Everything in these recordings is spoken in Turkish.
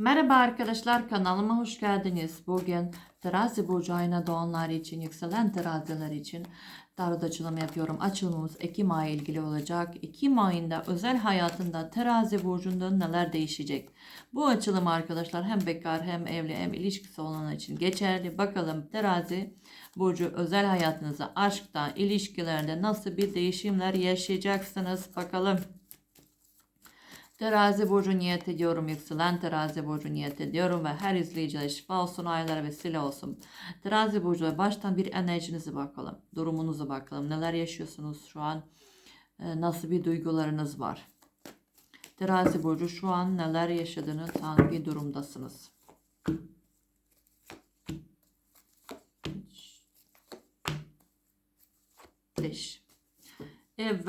Merhaba arkadaşlar kanalıma hoş geldiniz. Bugün terazi burcu ayına doğanlar için, yükselen teraziler için tarot açılımı yapıyorum. Açılımımız Ekim ayı ilgili olacak. Ekim ayında özel hayatında terazi burcunda neler değişecek? Bu açılım arkadaşlar hem bekar hem evli hem ilişkisi olanlar için geçerli. Bakalım terazi burcu özel hayatınızda, aşkta, ilişkilerde nasıl bir değişimler yaşayacaksınız? Bakalım. Terazi burcu niyet ediyorum. Yükselen terazi burcu niyet ediyorum ve her izleyiciye şifa olsun, aylara vesile olsun. Terazi burcu baştan bir enerjinizi bakalım. Durumunuzu bakalım. Neler yaşıyorsunuz şu an? Ee, Nasıl bir duygularınız var? Terazi burcu şu an neler yaşadığınız hangi durumdasınız? Evet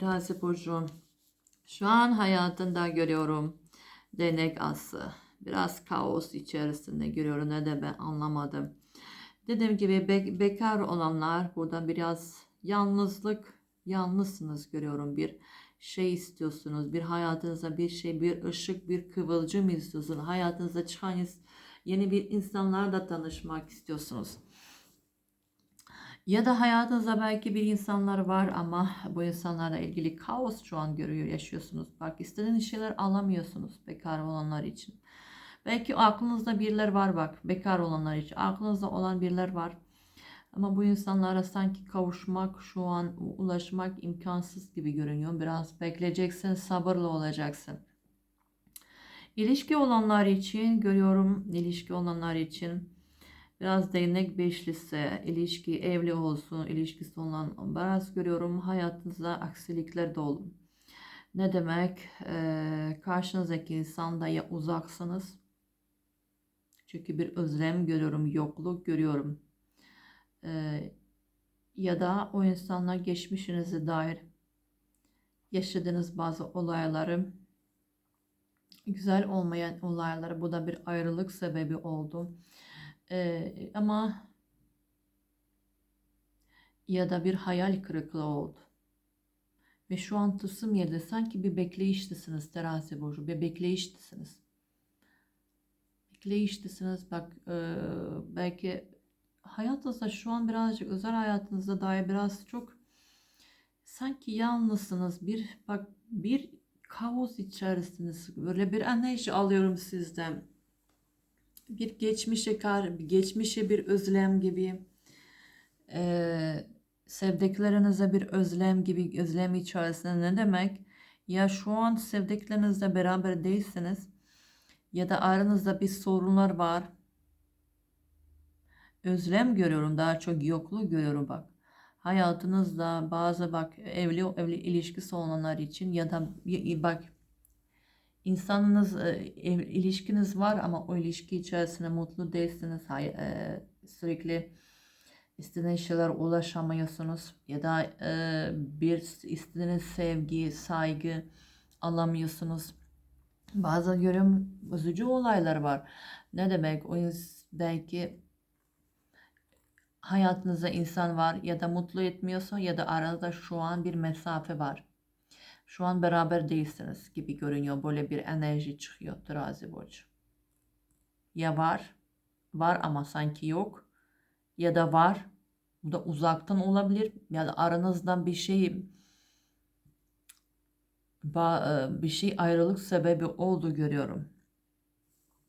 terazi burcu. Şu an hayatında görüyorum denek ası. Biraz kaos içerisinde görüyorum. Ne de ben anlamadım. Dediğim gibi be- bekar olanlar burada biraz yalnızlık, yalnızsınız görüyorum. Bir şey istiyorsunuz. Bir hayatınıza bir şey, bir ışık, bir kıvılcım istiyorsunuz. Hayatınıza çıkan yeni bir insanlarla tanışmak istiyorsunuz. Ya da hayatınızda belki bir insanlar var ama bu insanlarla ilgili kaos şu an görüyor, yaşıyorsunuz. Bak istediğiniz şeyler alamıyorsunuz bekar olanlar için. Belki aklınızda biriler var bak bekar olanlar için. Aklınızda olan biriler var. Ama bu insanlara sanki kavuşmak, şu an ulaşmak imkansız gibi görünüyor. Biraz bekleyeceksin, sabırlı olacaksın. İlişki olanlar için görüyorum, ilişki olanlar için Biraz değnek beşlisi, ilişki, evli olsun, ilişkisi olan biraz görüyorum hayatınızda aksilikler dolu. Ne demek? Ee, karşınızdaki insanda ya uzaksınız. Çünkü bir özlem görüyorum, yokluk görüyorum. Ee, ya da o insanla geçmişinize dair yaşadığınız bazı olayları, güzel olmayan olayları, bu da bir ayrılık sebebi oldu. Ee, ama ya da bir hayal kırıklığı oldu. Ve şu an tılsım yerde sanki bir bekleyiştesiniz terazi burcu. Bir bekleyiştesiniz. Bekleyiştesiniz. Bak e, belki hayatınızda şu an birazcık özel hayatınızda dair biraz çok sanki yalnızsınız. Bir bak bir kaos içerisiniz. Böyle bir enerji alıyorum sizden bir geçmişe kar, geçmişe bir özlem gibi, e, sevdiklerinize bir özlem gibi, özlem içerisinde ne demek? Ya şu an sevdiklerinizle beraber değilsiniz ya da aranızda bir sorunlar var. Özlem görüyorum, daha çok yokluğu görüyorum bak. Hayatınızda bazı bak evli evli ilişkisi olanlar için ya da bak insanınız e, ilişkiniz var ama o ilişki içerisinde mutlu değilsiniz. E, sürekli istediğiniz şeyler ulaşamıyorsunuz ya da e, bir istediğiniz sevgi, saygı alamıyorsunuz. Bazı görüm üzücü olaylar var. Ne demek? O belki hayatınızda insan var ya da mutlu etmiyorsa ya da arada şu an bir mesafe var. Şu an beraber değilsiniz gibi görünüyor. Böyle bir enerji çıkıyor terazi burcu. Ya var, var ama sanki yok. Ya da var, bu da uzaktan olabilir. Ya da aranızdan bir şey bir şey ayrılık sebebi oldu görüyorum.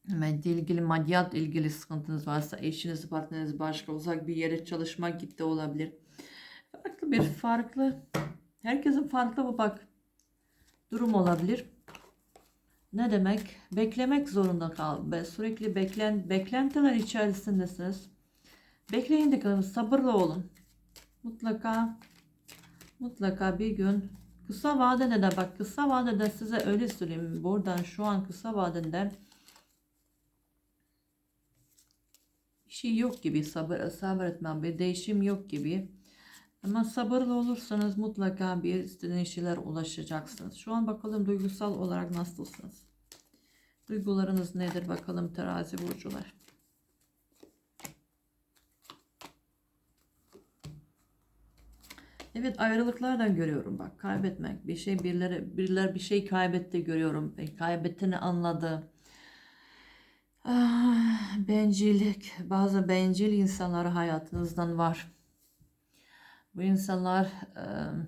Ve ilgili maddiyat ilgili sıkıntınız varsa eşiniz, partneriniz başka uzak bir yere çalışmak gitti olabilir. Farklı bir farklı. Herkesin farklı bu bak durum olabilir. Ne demek? Beklemek zorunda kal ve sürekli beklen beklentiler içerisindesiniz. Bekleyin de sabırlı olun. Mutlaka mutlaka bir gün kısa vadede de bak kısa vadede size öyle söyleyeyim. Buradan şu an kısa vadede bir şey yok gibi sabır sabır etmem bir değişim yok gibi. Ama sabırlı olursanız mutlaka bir istediğiniz şeyler ulaşacaksınız. Şu an bakalım duygusal olarak nasılsınız? Duygularınız nedir bakalım terazi burcular. Evet ayrılıklardan görüyorum bak kaybetmek bir şey birileri biriler bir şey kaybetti görüyorum. E, kaybettiğini anladı. Ah, Bencillik, bazı bencil insanlar hayatınızdan var. Bu insanlar eee,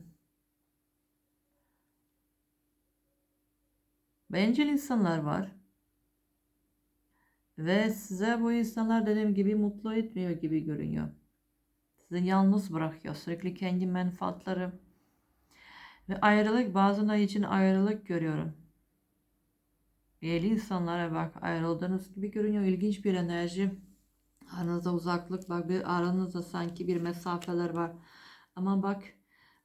bencil insanlar var. Ve size bu insanlar dediğim gibi mutlu etmiyor gibi görünüyor. Sizi yalnız bırakıyor. Sürekli kendi menfaatları ve ayrılık bazıları için ayrılık görüyorum. Evli insanlara bak ayrıldığınız gibi görünüyor. İlginç bir enerji. Aranızda uzaklık bak bir aranızda sanki bir mesafeler var. Ama bak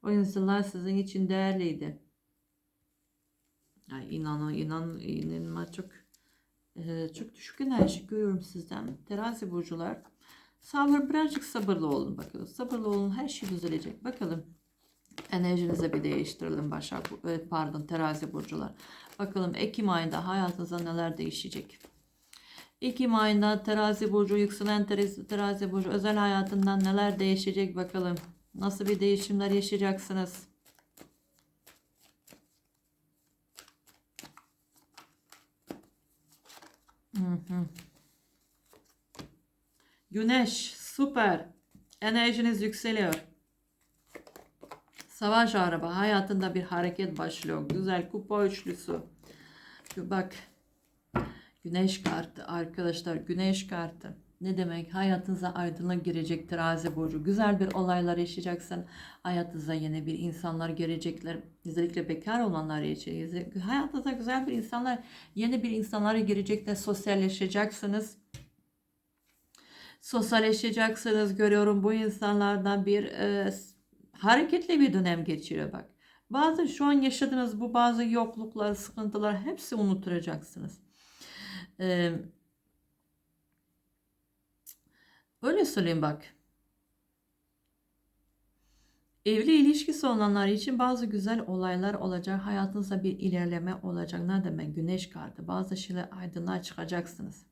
o insanlar sizin için değerliydi. Ay, inanın inan inanma çok e, çok düşük enerji görüyorum sizden. Terazi burcular. Sabır birazcık sabırlı olun bakalım. Sabırlı olun her şey düzelecek. Bakalım enerjinizi bir değiştirelim Başak e, pardon terazi burcular. Bakalım Ekim ayında hayatınızda neler değişecek. Ekim ayında terazi burcu yükselen terazi, terazi burcu özel hayatından neler değişecek bakalım. Nasıl bir değişimler yaşayacaksınız? Hı hı. Güneş süper. Enerjiniz yükseliyor. Savaş araba hayatında bir hareket başlıyor. Güzel kupa üçlüsü. Bak güneş kartı arkadaşlar güneş kartı. Ne demek? Hayatınıza aydınlık girecek terazi burcu. Güzel bir olaylar yaşayacaksın. Hayatınıza yeni bir insanlar girecekler. Özellikle bekar olanlar için. Hayatınıza güzel bir insanlar, yeni bir insanlara girecekler. Sosyalleşeceksiniz. Sosyalleşeceksiniz. Görüyorum bu insanlardan bir e, hareketli bir dönem geçiriyor bak. Bazı şu an yaşadığınız bu bazı yokluklar, sıkıntılar hepsi unuturacaksınız. Ee, öyle söyleyeyim bak. Evli ilişkisi olanlar için bazı güzel olaylar olacak. Hayatınızda bir ilerleme olacak. Ne demek? Güneş kartı. Bazı şeyler aydınlığa çıkacaksınız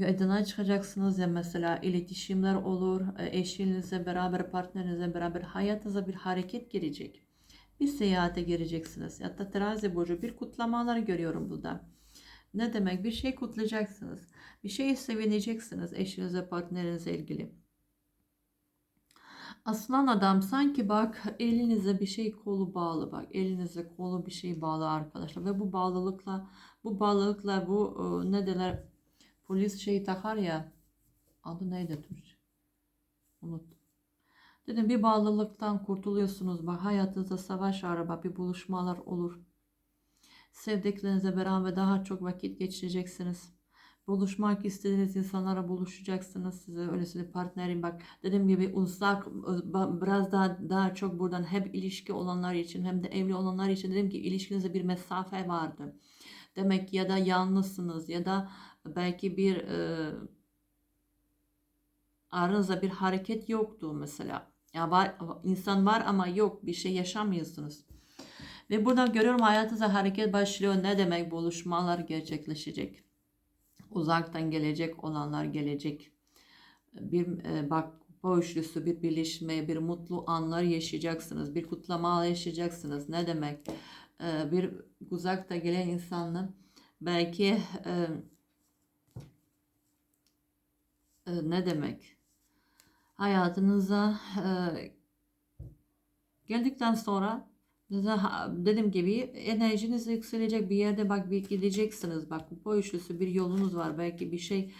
aydınlığa çıkacaksınız ya mesela iletişimler olur, e, eşinizle beraber, partnerinizle beraber hayatınıza bir hareket girecek. Bir seyahate gireceksiniz. Hatta terazi burcu bir kutlamalar görüyorum burada. Ne demek? Bir şey kutlayacaksınız. Bir şeyi sevineceksiniz eşinize, partnerinize ilgili. Aslan adam sanki bak elinize bir şey kolu bağlı bak elinize kolu bir şey bağlı arkadaşlar ve bu bağlılıkla bu bağlılıkla bu e, ne derler Polis şey takar ya. Adı neydi Türkçe? Unut. Dedim bir bağlılıktan kurtuluyorsunuz. Bak hayatınızda savaş araba bir buluşmalar olur. Sevdiklerinizle beraber daha çok vakit geçireceksiniz. Buluşmak istediğiniz insanlara buluşacaksınız. Size öylesine partnerim bak dediğim gibi uzak biraz daha daha çok buradan hem ilişki olanlar için hem de evli olanlar için dedim ki ilişkinizde bir mesafe vardı. Demek ya da yalnızsınız ya da belki bir e, aranızda bir hareket yoktu mesela. Ya var, insan var ama yok bir şey yaşamıyorsunuz. Ve buradan görüyorum hayatınızda hareket başlıyor. Ne demek buluşmalar gerçekleşecek. Uzaktan gelecek olanlar gelecek. Bir e, bak üçlüsü bir birleşme, bir mutlu anlar yaşayacaksınız. Bir kutlama yaşayacaksınız. Ne demek? E, bir uzakta gelen insanla belki e, e, ne demek? Hayatınıza e, geldikten sonra dediğim gibi enerjiniz yükselecek bir yerde bak bir gideceksiniz bak bu üçlüsü bir yolunuz var belki bir şey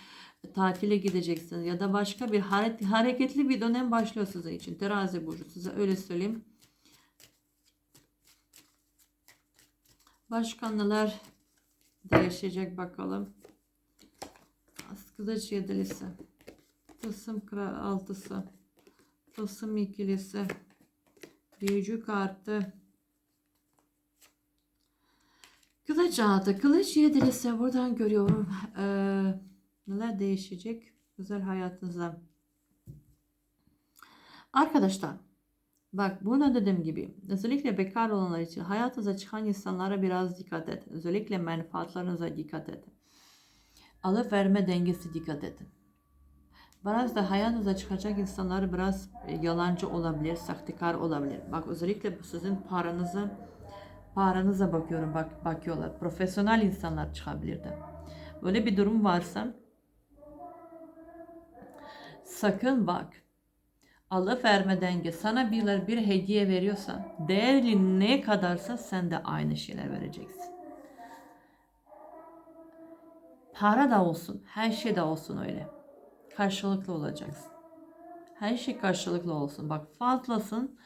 tatile gideceksiniz ya da başka bir hareketli bir dönem başlıyor size için terazi burcu size öyle söyleyeyim başka neler değişecek bakalım kılıç yedilisi Tılsım altısı. Tılsım ikilisi. Büyücü kartı. Kılıç altı. Kılıç yedilisi. Buradan görüyorum. Ee, neler değişecek? Güzel hayatınıza. Arkadaşlar. Bak burada dediğim gibi özellikle bekar olanlar için hayatınıza çıkan insanlara biraz dikkat edin. Özellikle menfaatlarınıza dikkat edin. Alıp verme dengesi dikkat edin. Biraz da hayatınıza çıkacak insanlar biraz yalancı olabilir, sahtekar olabilir. Bak özellikle bu sizin paranızı paranıza bakıyorum bak bakıyorlar. Profesyonel insanlar çıkabilir de. Böyle bir durum varsa sakın bak. alıp verme denge sana birileri bir hediye veriyorsa değerli ne kadarsa sen de aynı şeyler vereceksin. Para da olsun, her şey de olsun öyle. Karşılıklı olacaksın. Her şey karşılıklı olsun. Bak fazlasın.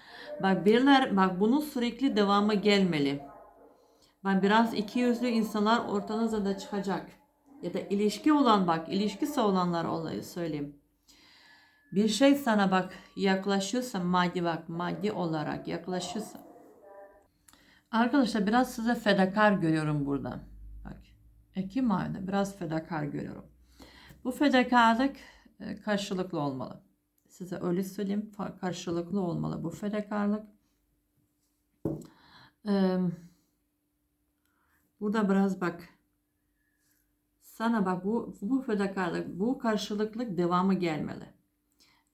Bak biriler bak bunun sürekli devamı gelmeli. Bak biraz iki yüzlü insanlar ortanıza da çıkacak. Ya da ilişki olan bak ilişkisi olanlar olayı söyleyeyim. Bir şey sana bak yaklaşıyorsa maddi bak maddi olarak yaklaşıyorsa. Arkadaşlar biraz size fedakar görüyorum burada. Bak Ekim ayında biraz fedakar görüyorum. Bu fedakarlık e, karşılıklı olmalı. Size öyle söyleyeyim karşılıklı olmalı bu fedakarlık. Eee, Burada biraz bak. Sana bak bu bu fedakarlık, bu karşılıklık devamı gelmeli.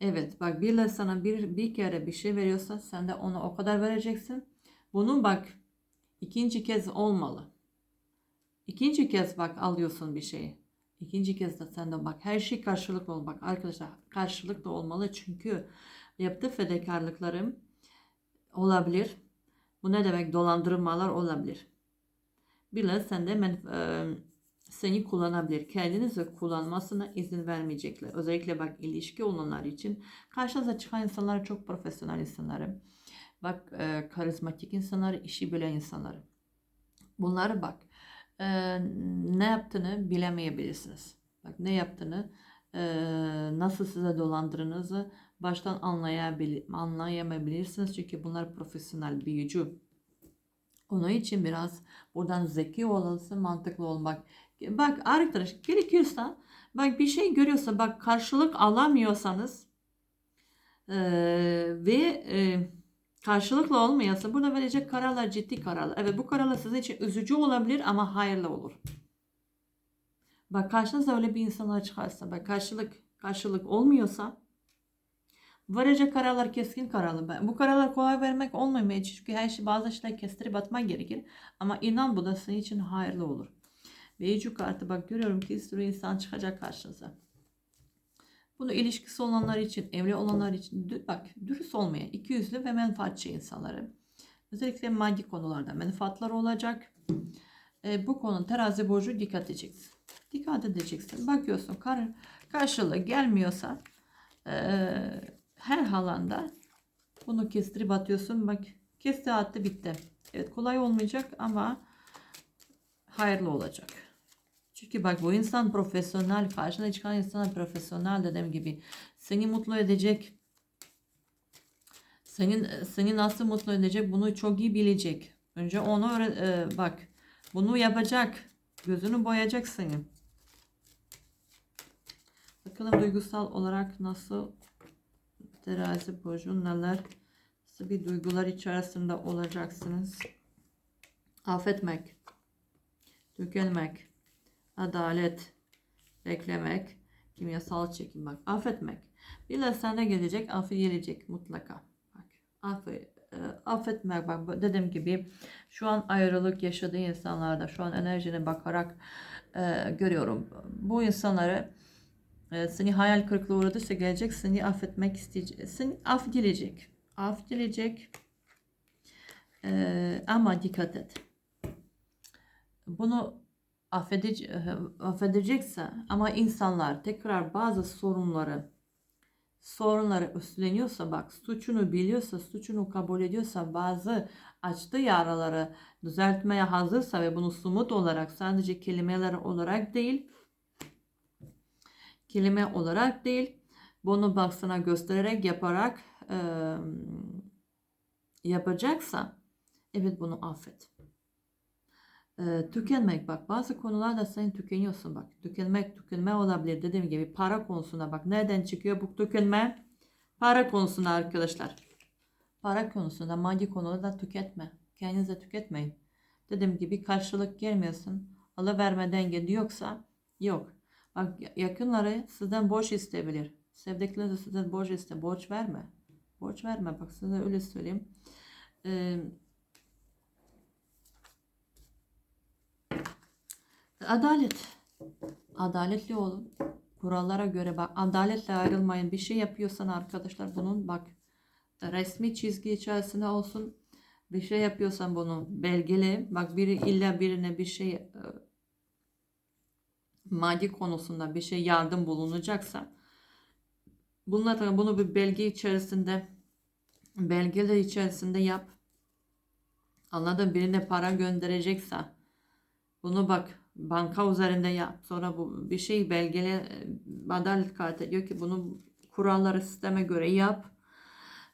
Evet bak birileri sana bir, bir kere bir şey veriyorsa sen de ona o kadar vereceksin. Bunun bak ikinci kez olmalı. İkinci kez bak alıyorsun bir şeyi. İkinci kez de sen de bak her şey karşılıklı ol. Bak arkadaşlar karşılıklı olmalı çünkü yaptığı fedakarlıklarım olabilir. Bu ne demek? Dolandırmalar olabilir. Birileri sende men- e, seni kullanabilir. Kendinizi kullanmasına izin vermeyecekler. Özellikle bak ilişki olanlar için karşınıza çıkan insanlar çok profesyonel insanları. Bak e, karizmatik insanlar, işi bilen insanları. Bunları bak e, ne yaptığını bilemeyebilirsiniz. Bak ne yaptığını e, nasıl size dolandırdığınızı baştan anlayabil anlayamayabilirsiniz. Çünkü bunlar profesyonel büyücü. Onun için biraz buradan zeki olması mantıklı olmak. Bak arkadaş gerekiyorsa bak bir şey görüyorsa bak karşılık alamıyorsanız eee, ve eee, karşılıklı olmuyorsa burada verecek kararlar ciddi kararlar. Evet bu kararlar sizin için üzücü olabilir ama hayırlı olur. Bak karşınıza öyle bir insanlar çıkarsa bak karşılık karşılık olmuyorsa Varacak kararlar keskin kararlı. Bu kararlar kolay vermek olmamaya çünkü her şey bazı şeyler kestirip atmak gerekir. Ama inan bu da senin için hayırlı olur. Beycu kartı bak görüyorum ki bir sürü insan çıkacak karşınıza. Bunu ilişkisi olanlar için, evli olanlar için bak dürüst olmayan, ikiyüzlü ve menfaatçi insanları. Özellikle maddi konularda menfaatları olacak. E, bu konu terazi burcu dikkat edeceksin. Dikkat edeceksin. Bakıyorsun kar karşılığı gelmiyorsa eee her halanda bunu kestirip atıyorsun. Bak kesti attı bitti. Evet kolay olmayacak ama hayırlı olacak. Çünkü bak bu insan profesyonel. Karşına çıkan insan profesyonel dediğim gibi. Seni mutlu edecek. Senin seni nasıl mutlu edecek bunu çok iyi bilecek. Önce onu öğre- e, bak bunu yapacak. Gözünü boyayacak senin. Bakalım duygusal olarak nasıl Terazi burcu neler nasıl bir duygular içerisinde olacaksınız. Affetmek, tükenmek, adalet, beklemek, kimyasal çekim bak. Affetmek. Birileri sende gelecek, affı gelecek mutlaka. Bak, affı, e, affetmek bak dediğim gibi şu an ayrılık yaşadığı insanlarda şu an enerjine bakarak e, görüyorum. Bu insanları e, seni hayal kırıklığı uğradıysa gelecek seni affetmek isteyecek. Seni af dileyecek. Af dileyecek. E, ama dikkat et. Bunu affedici, affedecekse ama insanlar tekrar bazı sorunları sorunları üstleniyorsa bak suçunu biliyorsa suçunu kabul ediyorsa bazı açtığı yaraları düzeltmeye hazırsa ve bunu sumut olarak sadece kelimeler olarak değil kelime olarak değil bunu bak sana göstererek yaparak e, yapacaksa evet bunu affet. E, tükenmek bak bazı konularda sen tükeniyorsun bak tükenmek tükenme olabilir dediğim gibi para konusunda bak nereden çıkıyor bu tükenme para konusunda arkadaşlar para konusunda maddi konuda tüketme kendinize tüketmeyin dediğim gibi karşılık gelmiyorsun alıverme denge yoksa yok Bak yakınları sizden borç isteyebilir. Sevdikleri de sizden borç iste. Borç verme. Borç verme. Bak size öyle söyleyeyim. Ee, adalet. Adaletli olun. Kurallara göre bak. Adaletle ayrılmayın. Bir şey yapıyorsan arkadaşlar bunun bak resmi çizgi içerisinde olsun. Bir şey yapıyorsan bunu belgele. Bak biri illa birine bir şey e, maddi konusunda bir şey yardım bulunacaksa bunlar bunu bir belge içerisinde belgeler içerisinde yap. Anladın birine para gönderecekse bunu bak banka üzerinde yap. Sonra bu bir şey belgele e, adalet kartı diyor ki bunu kuralları sisteme göre yap.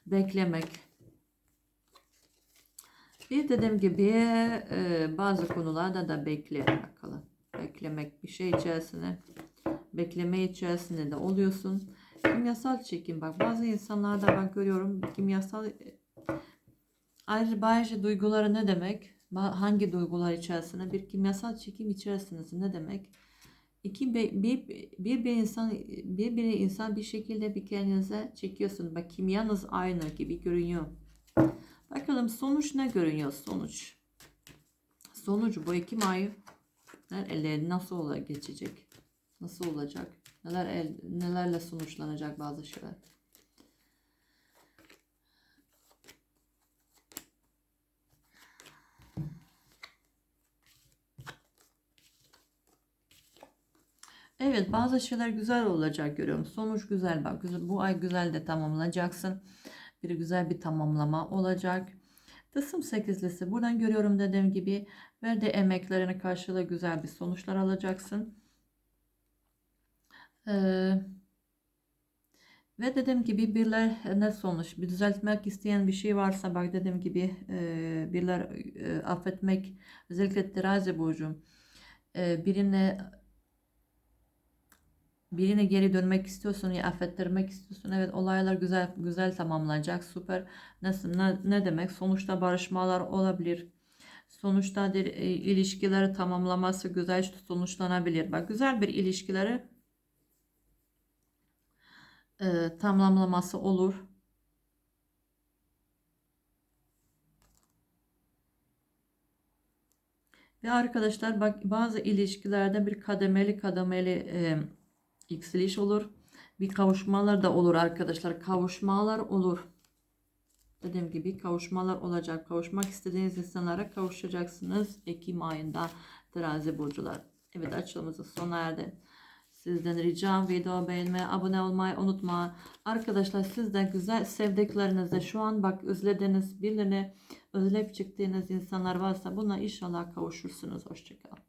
Beklemek. Bir dediğim gibi e, bazı konularda da bekle bakalım. Beklemek bir şey içerisine bekleme içerisinde de oluyorsun. Kimyasal çekim bak bazı insanlarda ben görüyorum kimyasal e, ayrı duyguları ne demek? Hangi duygular içerisinde bir kimyasal çekim içerisinde ne demek? İki bir, bir, bir insan bir bir insan bir şekilde bir kendinize çekiyorsun. Bak kimyanız aynı gibi görünüyor. Bakalım sonuç ne görünüyor sonuç? Sonucu bu Ekim ayı neler nasıl ola geçecek? Nasıl olacak? Neler el, nelerle sonuçlanacak bazı şeyler? Evet bazı şeyler güzel olacak görüyorum. Sonuç güzel bak. Güzel, bu ay güzel de tamamlayacaksın. Bir güzel bir tamamlama olacak. Tılsım sekizlisi. Buradan görüyorum dediğim gibi verdiği emeklerine karşılığı güzel bir sonuçlar alacaksın. Ee, ve dediğim gibi birler ne sonuç? Bir düzeltmek isteyen bir şey varsa bak dediğim gibi e, birler e, affetmek özellikle terazi burcu e, birine birine geri dönmek istiyorsun ya affettirmek istiyorsun. Evet olaylar güzel güzel tamamlanacak. Süper. Nasıl ne, ne demek? Sonuçta barışmalar olabilir. Sonuçta bir e, ilişkileri tamamlaması güzel sonuçlanabilir. Bak güzel bir ilişkileri e, tamamlaması olur. Ve arkadaşlar bak bazı ilişkilerde bir kademeli kademeli e, yükseliş olur. Bir kavuşmalar da olur arkadaşlar. Kavuşmalar olur. Dediğim gibi kavuşmalar olacak. Kavuşmak istediğiniz insanlara kavuşacaksınız. Ekim ayında terazi burcular. Evet açılımızın sona erdi. Sizden ricam video beğenmeyi, abone olmayı unutma. Arkadaşlar siz de güzel sevdiklerinizde şu an bak özlediğiniz birilerine özlep çıktığınız insanlar varsa buna inşallah kavuşursunuz. Hoşçakalın.